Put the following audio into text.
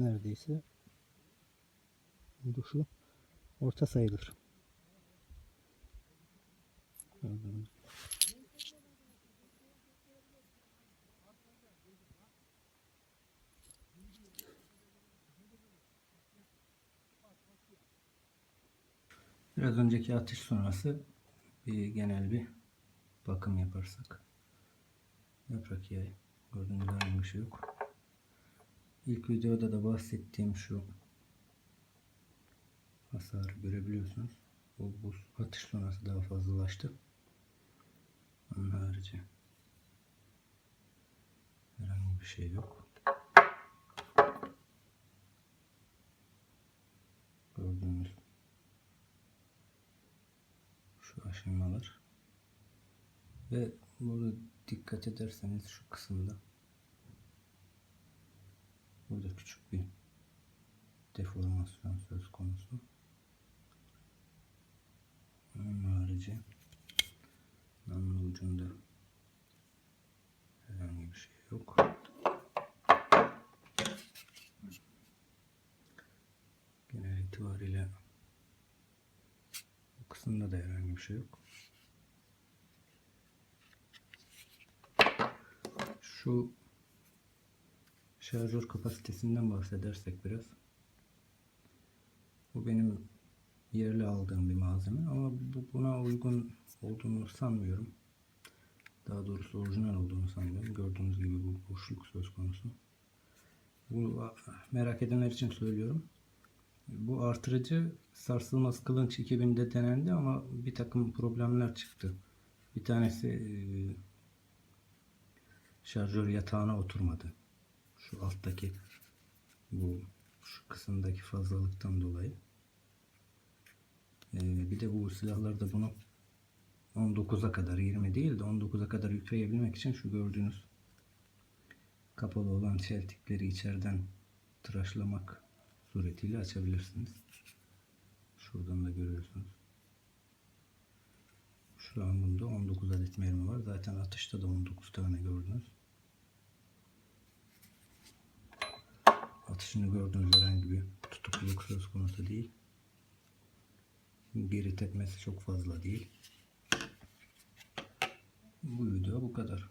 neredeyse bu şu orta sayılır. Gördüğünüz. Biraz önceki atış sonrası bir genel bir bakım yaparsak. Yaprak yağı gördüğünüz herhangi bir şey yok. İlk videoda da bahsettiğim şu hasarı görebiliyorsunuz. Bu, bu atış sonrası daha fazlalaştı. Onun harici herhangi bir şey yok. Gördüğünüz şu aşamalar ve burada dikkat ederseniz şu kısımda burada küçük bir deformasyon söz konusu. Onun harici namlu ucunda herhangi bir şey yok. Genel itibariyle bu kısımda da herhangi bir şey yok. Şu şarjör kapasitesinden bahsedersek biraz. Bu benim yerli aldığım bir malzeme ama bu buna uygun olduğunu sanmıyorum. Daha doğrusu orijinal olduğunu sanmıyorum. Gördüğünüz gibi bu boşluk söz konusu. Bu merak edenler için söylüyorum. Bu artırıcı sarsılmaz kılınç 2000'de denendi ama bir takım problemler çıktı. Bir tanesi e, şarjör yatağına oturmadı. Şu alttaki bu şu kısımdaki fazlalıktan dolayı. Ee, bir de bu silahlarda bunu 19'a kadar 20 değil de 19'a kadar yükleyebilmek için şu gördüğünüz kapalı olan çeltikleri içeriden tıraşlamak suretiyle açabilirsiniz. Şuradan da görüyorsunuz. Şu an bunda 19 adet mermi var. Zaten atışta da 19 tane gördünüz. Atışını gördüğünüz herhangi bir tutukluluk söz konusu değil. Geri tepmesi çok fazla değil. Bu video bu kadar.